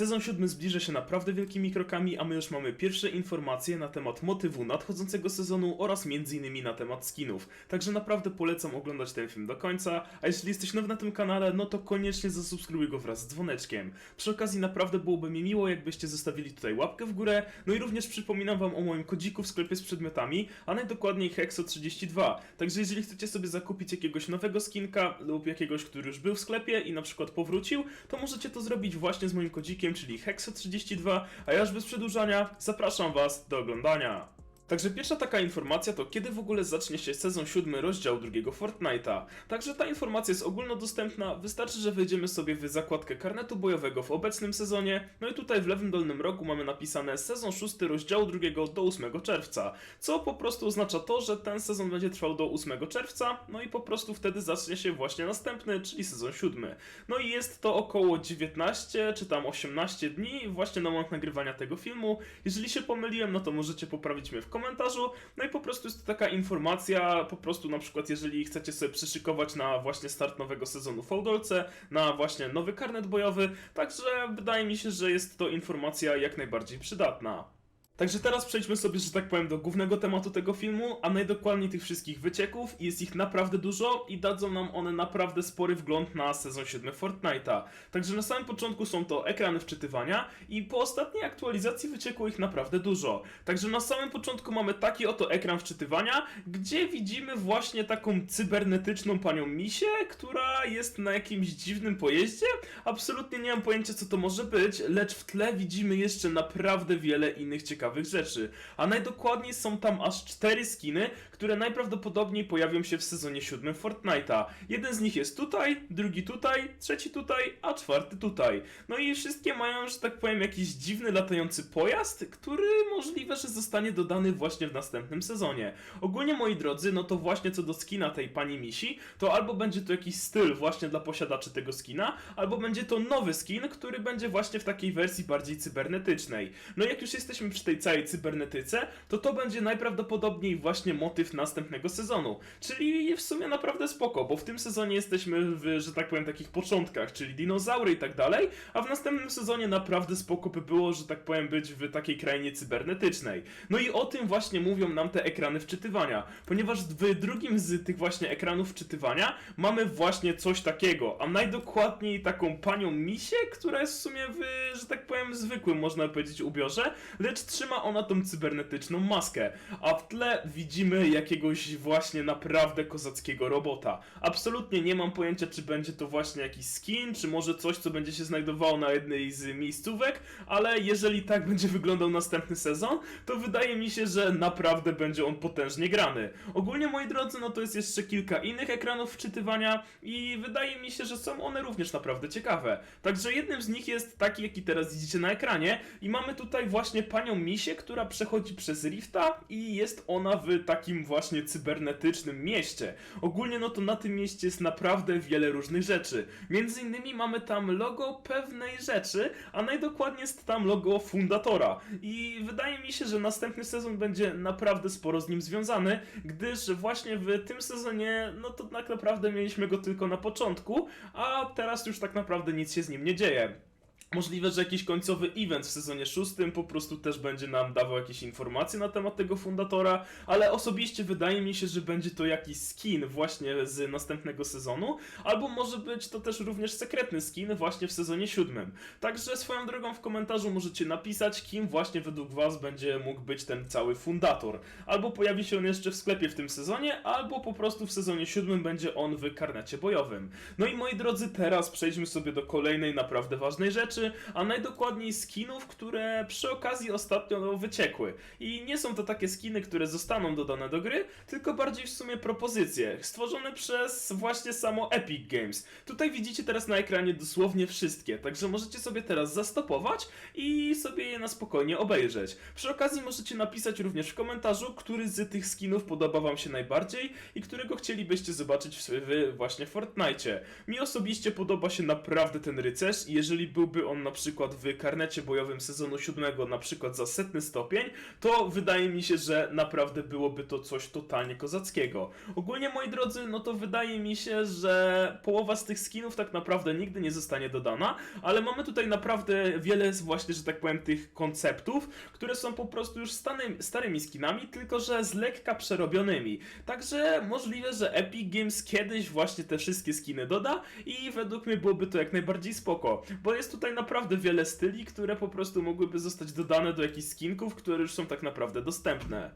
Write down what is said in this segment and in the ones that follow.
Sezon siódmy zbliża się naprawdę wielkimi krokami, a my już mamy pierwsze informacje na temat motywu nadchodzącego sezonu oraz m.in. na temat skinów. Także naprawdę polecam oglądać ten film do końca, a jeśli jesteś nowy na tym kanale, no to koniecznie zasubskrybuj go wraz z dzwoneczkiem. Przy okazji naprawdę byłoby mi miło, jakbyście zostawili tutaj łapkę w górę, no i również przypominam wam o moim kodziku w sklepie z przedmiotami, a najdokładniej Hexo32. Także jeżeli chcecie sobie zakupić jakiegoś nowego skinka lub jakiegoś, który już był w sklepie i na przykład powrócił, to możecie to zrobić właśnie z moim kodzikiem, czyli Hexo32, a ja już bez przedłużania zapraszam was do oglądania. Także pierwsza taka informacja to kiedy w ogóle zacznie się sezon 7 rozdział drugiego Fortnite'a. Także ta informacja jest ogólnodostępna, wystarczy, że wejdziemy sobie w zakładkę karnetu bojowego w obecnym sezonie, no i tutaj w lewym dolnym rogu mamy napisane sezon 6 rozdziału drugiego do 8 czerwca, co po prostu oznacza to, że ten sezon będzie trwał do 8 czerwca, no i po prostu wtedy zacznie się właśnie następny, czyli sezon 7. No i jest to około 19 czy tam 18 dni właśnie na moment nagrywania tego filmu. Jeżeli się pomyliłem, no to możecie poprawić mnie w komentarzu. No i po prostu jest to taka informacja, po prostu na przykład jeżeli chcecie sobie przyszykować na właśnie start nowego sezonu w Hołdolce, na właśnie nowy karnet bojowy, także wydaje mi się, że jest to informacja jak najbardziej przydatna. Także teraz przejdźmy sobie, że tak powiem, do głównego tematu tego filmu, a najdokładniej tych wszystkich wycieków. Jest ich naprawdę dużo i dadzą nam one naprawdę spory wgląd na sezon 7 Fortnite'a. Także na samym początku są to ekrany wczytywania i po ostatniej aktualizacji wyciekło ich naprawdę dużo. Także na samym początku mamy taki oto ekran wczytywania, gdzie widzimy właśnie taką cybernetyczną panią Misię, która jest na jakimś dziwnym pojeździe. Absolutnie nie mam pojęcia co to może być, lecz w tle widzimy jeszcze naprawdę wiele innych ciekawych rzeczy. A najdokładniej są tam aż cztery skiny, które najprawdopodobniej pojawią się w sezonie 7 Fortnite'a. Jeden z nich jest tutaj, drugi tutaj, trzeci tutaj, a czwarty tutaj. No i wszystkie mają, że tak powiem, jakiś dziwny latający pojazd, który możliwe, że zostanie dodany właśnie w następnym sezonie. Ogólnie moi drodzy, no to właśnie co do skina tej pani Misi, to albo będzie to jakiś styl właśnie dla posiadaczy tego skina, albo będzie to nowy skin, który będzie właśnie w takiej wersji bardziej cybernetycznej. No i jak już jesteśmy przy tej całej cybernetyce, to to będzie najprawdopodobniej właśnie motyw następnego sezonu. Czyli w sumie naprawdę spoko, bo w tym sezonie jesteśmy w, że tak powiem, takich początkach, czyli dinozaury i tak dalej, a w następnym sezonie naprawdę spoko by było, że tak powiem, być w takiej krainie cybernetycznej. No i o tym właśnie mówią nam te ekrany wczytywania, ponieważ w drugim z tych właśnie ekranów wczytywania mamy właśnie coś takiego, a najdokładniej taką panią Misię, która jest w sumie w, że tak powiem, zwykłym, można powiedzieć, ubiorze, lecz trzyma ona tą cybernetyczną maskę, a w tle widzimy jakiegoś właśnie naprawdę kozackiego robota. Absolutnie nie mam pojęcia, czy będzie to właśnie jakiś skin, czy może coś, co będzie się znajdowało na jednej z miejscówek, ale jeżeli tak będzie wyglądał następny sezon, to wydaje mi się, że naprawdę będzie on potężnie grany. Ogólnie, moi drodzy, no to jest jeszcze kilka innych ekranów wczytywania i wydaje mi się, że są one również naprawdę ciekawe. Także jednym z nich jest taki, jaki teraz widzicie na ekranie i mamy tutaj właśnie panią Misię, która przechodzi przez Rifta i jest ona w takim właśnie cybernetycznym mieście. Ogólnie no to na tym mieście jest naprawdę wiele różnych rzeczy. Między innymi mamy tam logo pewnej rzeczy, a najdokładniej jest tam logo Fundatora. I wydaje mi się, że następny sezon będzie naprawdę sporo z nim związany, gdyż właśnie w tym sezonie, no to tak naprawdę mieliśmy go tylko na początku, a teraz już tak naprawdę nic się z nim nie dzieje. Możliwe, że jakiś końcowy event w sezonie szóstym po prostu też będzie nam dawał jakieś informacje na temat tego fundatora, ale osobiście wydaje mi się, że będzie to jakiś skin właśnie z następnego sezonu, albo może być to też również sekretny skin właśnie w sezonie siódmym. Także swoją drogą w komentarzu możecie napisać, kim właśnie według Was będzie mógł być ten cały fundator. Albo pojawi się on jeszcze w sklepie w tym sezonie, albo po prostu w sezonie siódmym będzie on w karnecie bojowym. No i moi drodzy, teraz przejdźmy sobie do kolejnej naprawdę ważnej rzeczy, a najdokładniej skinów, które przy okazji ostatnio no, wyciekły. I nie są to takie skiny, które zostaną dodane do gry, tylko bardziej w sumie propozycje, stworzone przez właśnie samo Epic Games. Tutaj widzicie teraz na ekranie dosłownie wszystkie, także możecie sobie teraz zastopować i sobie je na spokojnie obejrzeć. Przy okazji możecie napisać również w komentarzu, który z tych skinów podoba wam się najbardziej i którego chcielibyście zobaczyć w, w właśnie Fortnite. Mi osobiście podoba się naprawdę ten rycerz i jeżeli byłby on na przykład w karnecie bojowym sezonu 7 na przykład za setny stopień, to wydaje mi się, że naprawdę byłoby to coś totalnie kozackiego. Ogólnie moi drodzy, no to wydaje mi się, że połowa z tych skinów tak naprawdę nigdy nie zostanie dodana, ale mamy tutaj naprawdę wiele z właśnie, że tak powiem, tych konceptów, które są po prostu już stany, starymi skinami, tylko że z lekka przerobionymi. Także możliwe, że Epic Games kiedyś właśnie te wszystkie skiny doda i według mnie byłoby to jak najbardziej spoko, bo jest tutaj naprawdę wiele styli, które po prostu mogłyby zostać dodane do jakichś skinków, które już są tak naprawdę dostępne.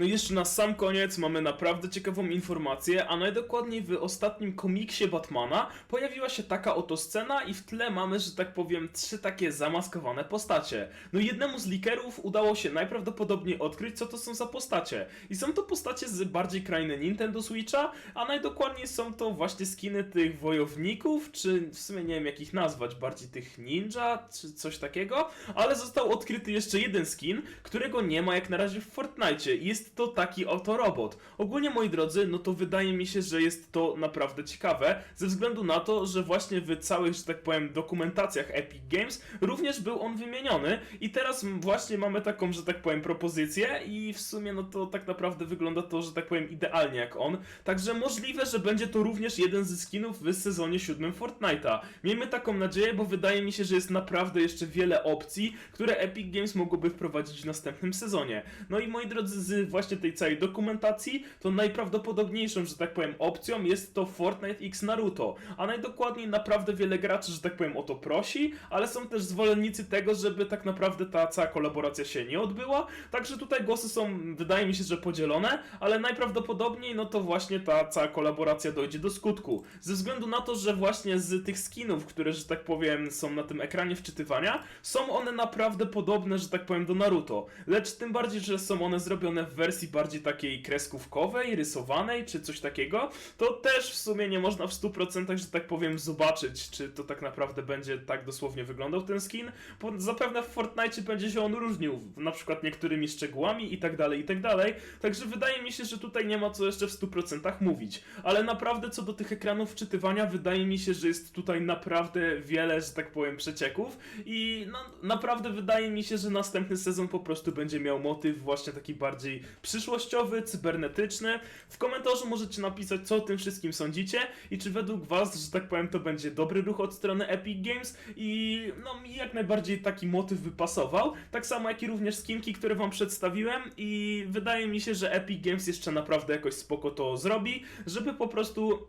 No i jeszcze na sam koniec mamy naprawdę ciekawą informację, a najdokładniej w ostatnim komiksie Batmana pojawiła się taka oto scena i w tle mamy, że tak powiem, trzy takie zamaskowane postacie. No jednemu z likerów udało się najprawdopodobniej odkryć, co to są za postacie. I są to postacie z bardziej krainy Nintendo Switcha, a najdokładniej są to właśnie skiny tych wojowników, czy w sumie nie wiem jak ich nazwać, bardziej tych ninja, czy coś takiego, ale został odkryty jeszcze jeden skin, którego nie ma jak na razie w Fortnite i jest to taki oto robot. Ogólnie moi drodzy, no to wydaje mi się, że jest to naprawdę ciekawe, ze względu na to, że właśnie w całych, że tak powiem, dokumentacjach Epic Games również był on wymieniony i teraz właśnie mamy taką, że tak powiem, propozycję i w sumie no to tak naprawdę wygląda to, że tak powiem, idealnie jak on. Także możliwe, że będzie to również jeden ze skinów w sezonie 7 Fortnite'a. Miejmy taką nadzieję, bo wydaje mi się, że jest naprawdę jeszcze wiele opcji, które Epic Games mogłoby wprowadzić w następnym sezonie. No i moi drodzy, z właśnie tej całej dokumentacji, to najprawdopodobniejszą, że tak powiem, opcją jest to Fortnite X Naruto. A najdokładniej naprawdę wiele graczy, że tak powiem, o to prosi, ale są też zwolennicy tego, żeby tak naprawdę ta cała kolaboracja się nie odbyła. Także tutaj głosy są, wydaje mi się, że podzielone, ale najprawdopodobniej no to właśnie ta cała kolaboracja dojdzie do skutku. Ze względu na to, że właśnie z tych skinów, które, że tak powiem, są na tym ekranie wczytywania, są one naprawdę podobne, że tak powiem, do Naruto. Lecz tym bardziej, że są one zrobione w wersji bardziej takiej kreskówkowej, rysowanej, czy coś takiego, to też w sumie nie można w 100%, że tak powiem, zobaczyć, czy to tak naprawdę będzie tak dosłownie wyglądał ten skin, bo zapewne w Fortnite będzie się on różnił, na przykład niektórymi szczegółami i tak dalej, i tak dalej, także wydaje mi się, że tutaj nie ma co jeszcze w 100% mówić, ale naprawdę co do tych ekranów wczytywania, wydaje mi się, że jest tutaj naprawdę wiele, że tak powiem, przecieków. I no, naprawdę wydaje mi się, że następny sezon po prostu będzie miał motyw właśnie taki bardziej przyszłościowy, cybernetyczny. W komentarzu możecie napisać, co o tym wszystkim sądzicie i czy według was, że tak powiem, to będzie dobry ruch od strony Epic Games i no mi jak najbardziej taki motyw wypasował, tak samo jak i również skinki, które wam przedstawiłem i wydaje mi się, że Epic Games jeszcze naprawdę jakoś spoko to zrobi, żeby po prostu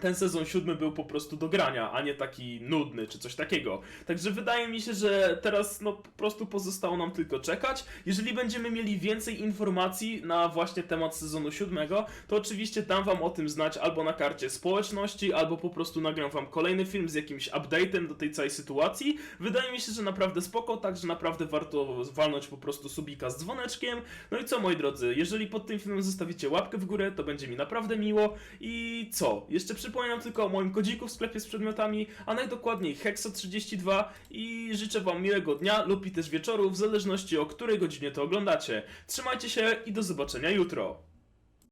ten sezon siódmy był po prostu do grania, a nie taki nudny czy coś takiego. Także wydaje mi się, że teraz no po prostu pozostało nam tylko czekać. Jeżeli będziemy mieli więcej informacji na właśnie temat sezonu siódmego, to oczywiście dam wam o tym znać albo na karcie społeczności, albo po prostu nagram wam kolejny film z jakimś update'em do tej całej sytuacji. Wydaje mi się, że naprawdę spoko, także naprawdę warto walnąć po prostu subika z dzwoneczkiem. No i co moi drodzy, jeżeli pod tym filmem zostawicie łapkę w górę, to będzie mi naprawdę miło. I co? Jeszcze przypominam tylko o moim kodziku w sklepie z przedmiotami, a najdokładniej Hexa32 i życzę wam miłego dnia lub i też wieczoru, w zależności o której godzinie to oglądacie. Trzymajcie się i do zobaczenia jutro.